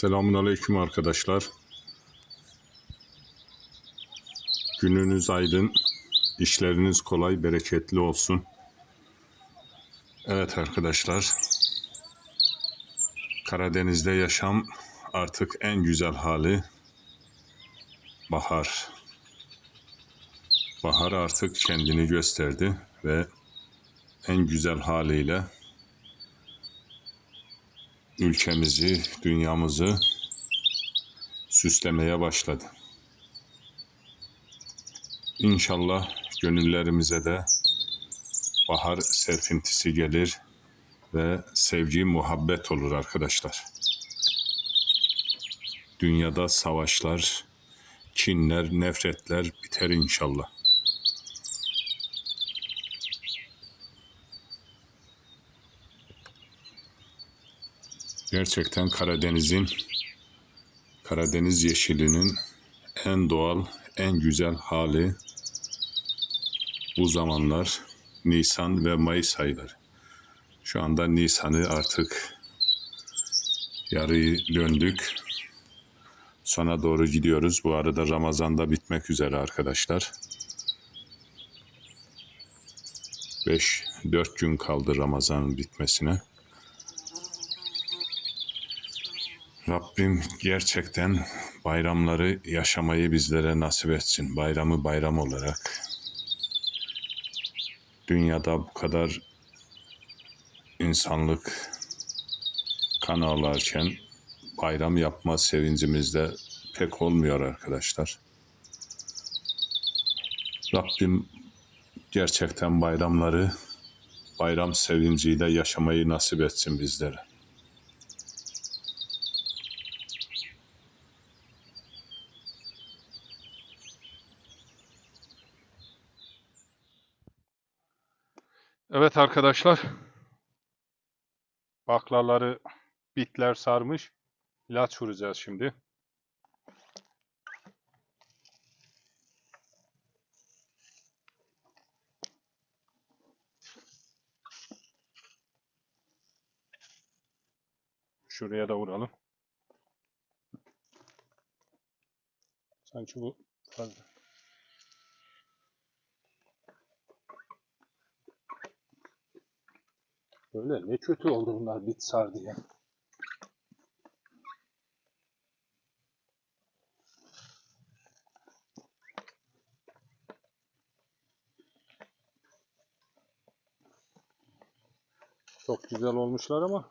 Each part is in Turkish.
Selamun Aleyküm arkadaşlar. Gününüz aydın, işleriniz kolay, bereketli olsun. Evet arkadaşlar, Karadeniz'de yaşam artık en güzel hali bahar. Bahar artık kendini gösterdi ve en güzel haliyle ülkemizi, dünyamızı süslemeye başladı. İnşallah gönüllerimize de bahar serpintisi gelir ve sevgi, muhabbet olur arkadaşlar. Dünyada savaşlar, kinler, nefretler biter inşallah. Gerçekten Karadeniz'in Karadeniz yeşilinin en doğal, en güzel hali bu zamanlar Nisan ve Mayıs ayları. Şu anda Nisan'ı artık yarıyı döndük. Sona doğru gidiyoruz. Bu arada Ramazan da bitmek üzere arkadaşlar. 5 4 gün kaldı Ramazan'ın bitmesine. Rabbim gerçekten bayramları yaşamayı bizlere nasip etsin. Bayramı bayram olarak. Dünyada bu kadar insanlık kan ağlarken bayram yapma sevincimizde pek olmuyor arkadaşlar. Rabbim gerçekten bayramları bayram sevinciyle yaşamayı nasip etsin bizlere. Evet arkadaşlar. Baklaları bitler sarmış. İlaç vuracağız şimdi. Şuraya da vuralım. Sanki bu fazla. Böyle ne kötü oldu bunlar bit sar diye. Çok güzel olmuşlar ama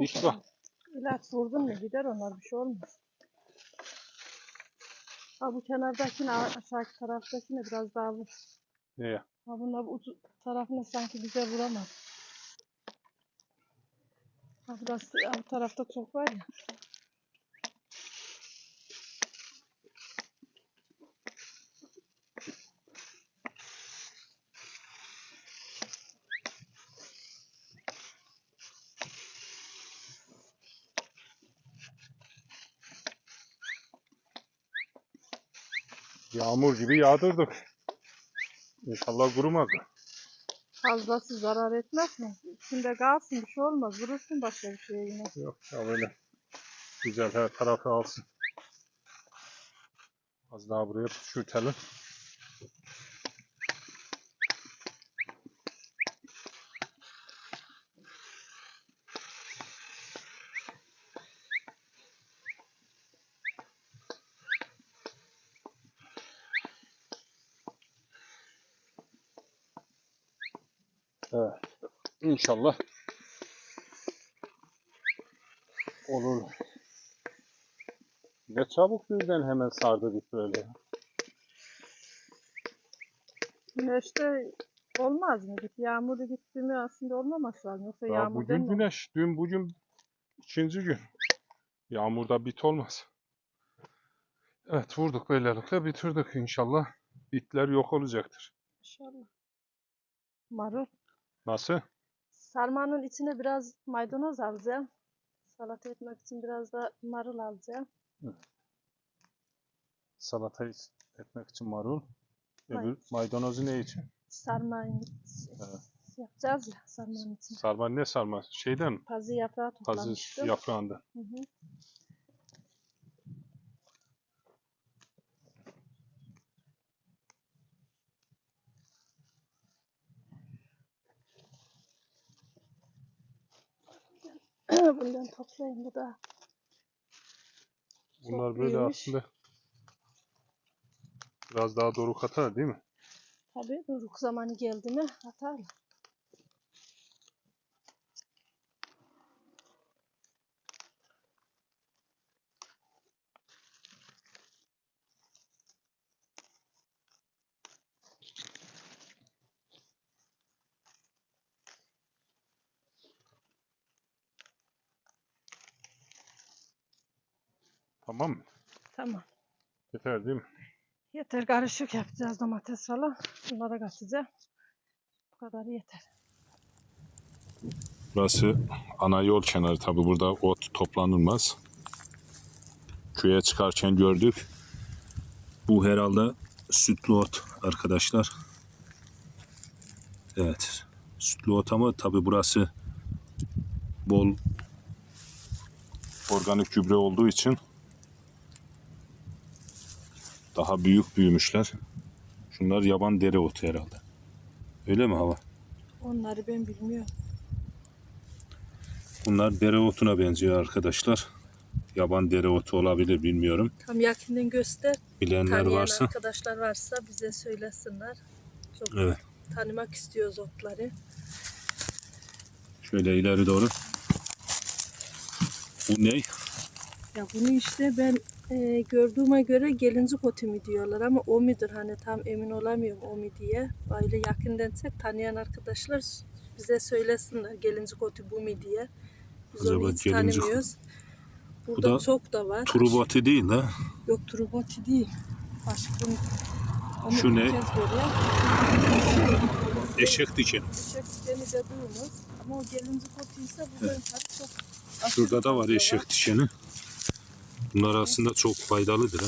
diş bak. İlaç vurdun mu gider onlar bir şey olmaz. Ha bu kenardakine aşağıki taraftakine biraz daha vur. Neye? Ha bunlar bu ucu tarafına sanki bize vuramaz. Ha burası bu tarafta çok var ya. Yağmur gibi yağdırdık. İnşallah kurumaz. Fazlası zarar etmez mi? İçinde kalsın bir şey olmaz. Vurursun başka bir şeye yine. Yok ya böyle güzel her tarafı alsın. Az daha buraya püskürtelim. Evet. İnşallah olur. Ne çabuk birden hemen sardı bit böyle. Güneşte olmaz mı? Git yağmurlu gitti mi aslında olmaması lazım. Yoksa Ya yağmur bugün deme. güneş, dün bugün ikinci gün. Yağmurda bit olmaz. Evet vurduk böylelikle bitirdik inşallah. Bitler yok olacaktır. İnşallah. Marul. Nasıl? Sarmanın içine biraz maydanoz alacağım. Salata etmek için biraz da marul alacağım. Salatayı etmek için marul. Öbür maydanozu ne için? Sarmayın Evet. yapacağız ya sarmanın için. Sarma ne sarma? Şeyden mi? Pazı yaprağı Pazı toplamıştım. yaprağında. Hı hı. Bundan toplayayım bu da. Bunlar böyle büyümüş. aslında biraz daha doğru katar değil mi? Tabii buruk zamanı geldi mi atarlar. Tamam mı? Tamam. Yeter değil mi? Yeter karışık yapacağız domates falan. Bunlara katacağım. Bu kadar yeter. Burası ana yol kenarı tabi burada ot toplanılmaz. Köye çıkarken gördük. Bu herhalde sütlü ot arkadaşlar. Evet. Sütlü ot ama tabi burası bol organik gübre olduğu için daha büyük büyümüşler. Şunlar yaban dere otu herhalde. Öyle mi hava? Onları ben bilmiyorum. Bunlar dereotuna benziyor arkadaşlar. Yaban dereotu olabilir bilmiyorum. Tam yakından göster. Bilenler Tanıyan varsa. arkadaşlar varsa bize söylesinler. Çok Evet. tanımak istiyoruz otları. Şöyle ileri doğru. Bu ne? Ya bunu işte ben e, gördüğüme göre gelincik otu mu diyorlar ama o midir hani tam emin olamıyorum o mu diye. Böyle çek tanıyan arkadaşlar bize söylesinler gelincik otu bu mu diye. Biz Acaba onu hiç gelincik- tanımıyoruz. Burada da çok da var. Turubati değil ha. Yok turuboti değil. Başka onu Şu ne? Eşek dikeni. Eşek dikeni dediğimiz ama o gelincik otuysa bu benim tadı çok Şurada da var eşek dikeni. Bunlar aslında çok faydalıdır ha.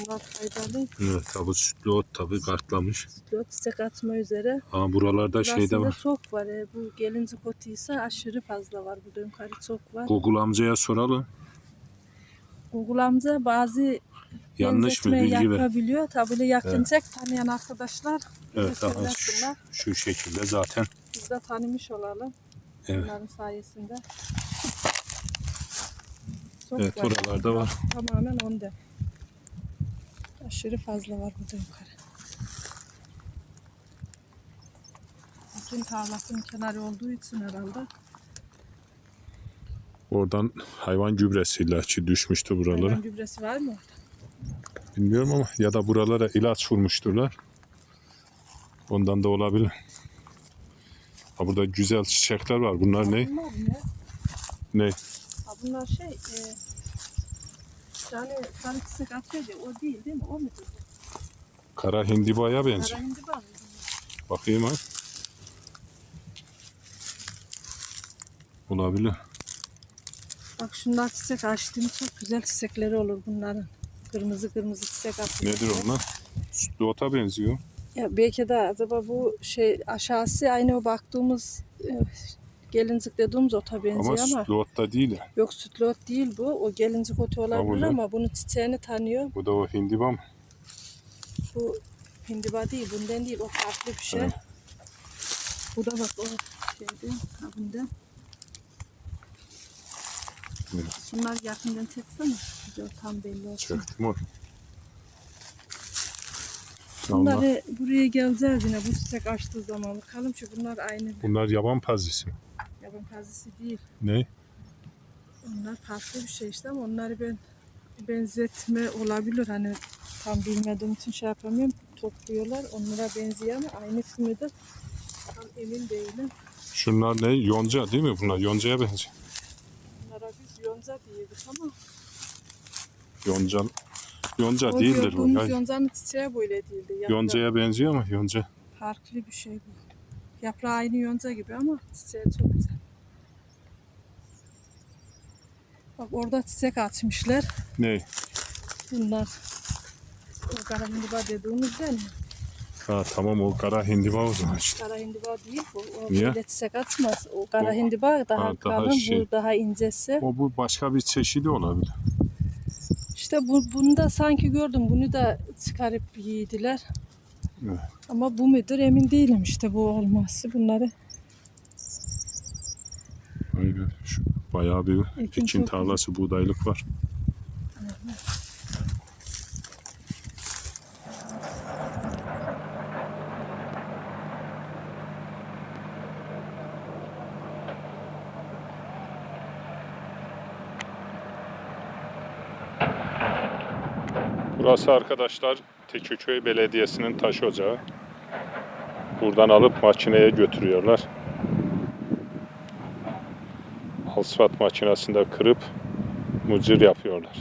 Bunlar faydalı. Evet tabi sütlü ot tabi kartlamış. Dört çiçek atma üzere. Ama buralarda şey de Burasında var. çok var. E, bu gelincik otuysa aşırı fazla var. Burada yukarı çok var. Google amcaya soralım. Google amca bazı Yanlış mı bilgi ver. yapabiliyor. Tabii yakın çek tanıyan arkadaşlar Evet aha, şu, şu şekilde zaten. Biz de tanımış olalım. Evet. Bunların sayesinde. Çok Evet var. oralarda var. Tamamen onda. Aşırı fazla var burada yukarı. Bütün tarlasının kenarı olduğu için herhalde. Oradan hayvan gübresi ilaçı düşmüştü buralara. Hayvan gübresi var mı orada? Bilmiyorum ama ya da buralara ilaç vurmuşturlar. Ondan da olabilir. Ha burada güzel çiçekler var. Bunlar ne? Ne? Bunlar şey e, yani sarı çiçek atıyor ya o değil değil mi? O mudur? Kara hindibaya benziyor. Kara hindi var mı? Bakayım ha. Olabilir. Bak şunlar çiçek açtığım çok güzel çiçekleri olur bunların. Kırmızı kırmızı çiçek atıyor. Nedir onlar? Sütlü ota benziyor. Ya belki de acaba bu şey aşağısı aynı o baktığımız e, gelincik dediğimiz ota benziyor Ama ama, sütlü ot da değil. ya. yok sütlü ot değil bu. O gelincik otu olabilir ne? ama bunun çiçeğini tanıyor. Bu da o hindiba mı? Bu hindiba değil, bundan değil. O farklı bir şey. Evet. Bu da bak o şeydi. Ha bunda. Evet. Bunlar yakından çeksene. Güzel tam belli olsun. Çöktüm o. Bunlar, Bunları buraya geleceğiz yine bu çiçek açtığı zaman. Bakalım çünkü bunlar aynı. bunlar yaban pazisi. Yaban kazısı değil. Ne? Onlar farklı bir şey işte ama onları ben benzetme olabilir. Hani tam bilmediğim için şey yapamıyorum. Topluyorlar. Onlara benziyor ama aynı midir? Tam emin değilim. Şunlar ne? Yonca değil mi bunlar? Yoncaya benziyor. Bunlara biz yonca diyorduk ama Yonca, yonca o değildir bu. gördüğümüz Ya, yoncanın çiçeği böyle değildi. Yaprağı yoncaya benziyor ama yonca. Farklı bir şey bu. Yaprağı aynı yonca gibi ama çiçeği çok güzel. Bak orada çiçek açmışlar. Ne? Bunlar o karamindiba dediğimiz değil mi? Ha tamam o kara hindiba o zaman işte. Kara hindiba değil bu. O Niye? böyle çiçek açmaz. O kara O- hindiba daha Ha, daha kalın, şey. bu daha incesi. O bu başka bir çeşidi olabilir. İşte bu, bunu da sanki gördüm. Bunu da çıkarıp yediler. Evet. Ama bu mudur emin değilim işte bu olması bunları. Aynen. Şu bayağı bir Ekin ekin tarlası buğdaylık var. Burası arkadaşlar Tekirdağ Belediyesi'nin taş ocağı. Buradan alıp makineye götürüyorlar. Asfalt makinesinde kırıp mucir yapıyorlar.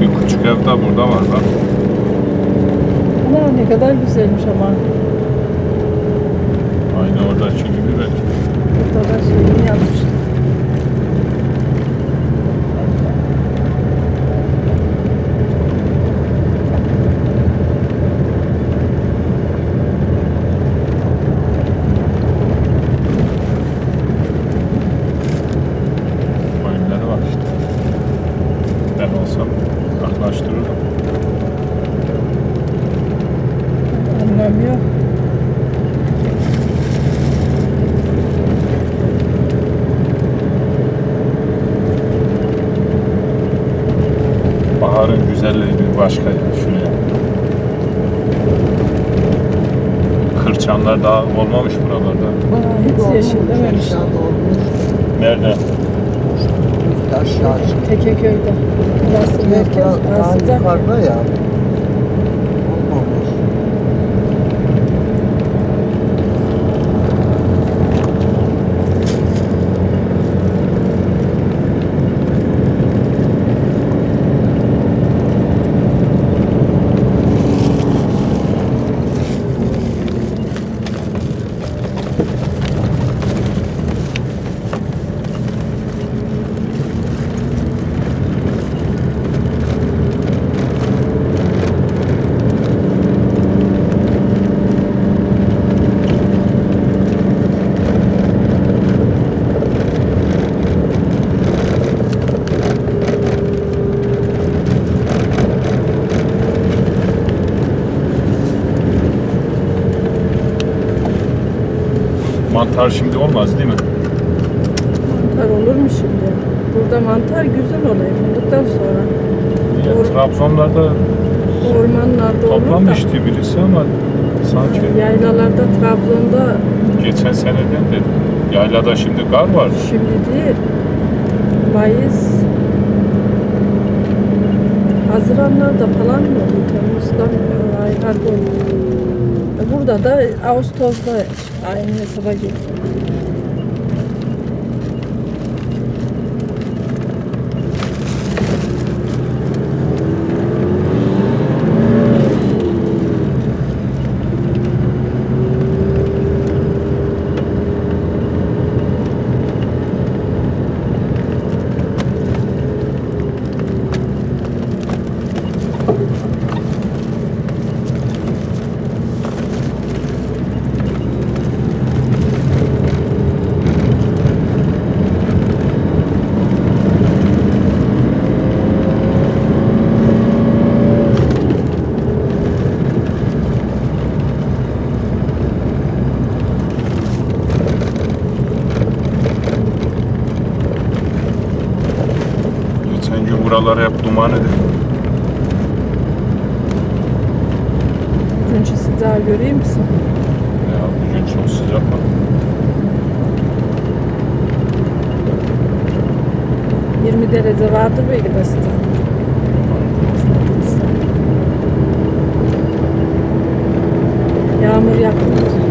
Bir de burada var bak. Ama ne kadar güzelmiş ama. Aynı oradaki gibi belki. Burada da şeyini yapmışlar. Oyunları var işte. Ben olsam uzaklaştırırım. Anlamıyor. Baharın güzelliği bir başka ya şuraya. Kırçanlar daha olmamış buralarda. Hiç yeşillememiş. Nerede? Aşağı. Tekeköy'de. Burası merkez, yukarıda ya. Olmamış. Mantar şimdi olmaz değil mi? Mantar olur mu şimdi? Burada mantar güzel oluyor fındıktan sonra. Ya, Doğru. Trabzonlarda Ormanlarda olur da. birisi ama sanki Yaylalarda, Trabzon'da geçen seneden de yaylada şimdi kar var. şimdi değil. Mayıs, Haziranlarda falan mı? Temmuz'dan aylarda oluyor. E, Burada da Ağustos'ta aynı hesaba geliyor. Çünkü buralar hep duman eder. Önce daha göreyim misin? Ya bugün çok sıcak bak. Yirmi derece vardır belki de. Yağmur yakındır.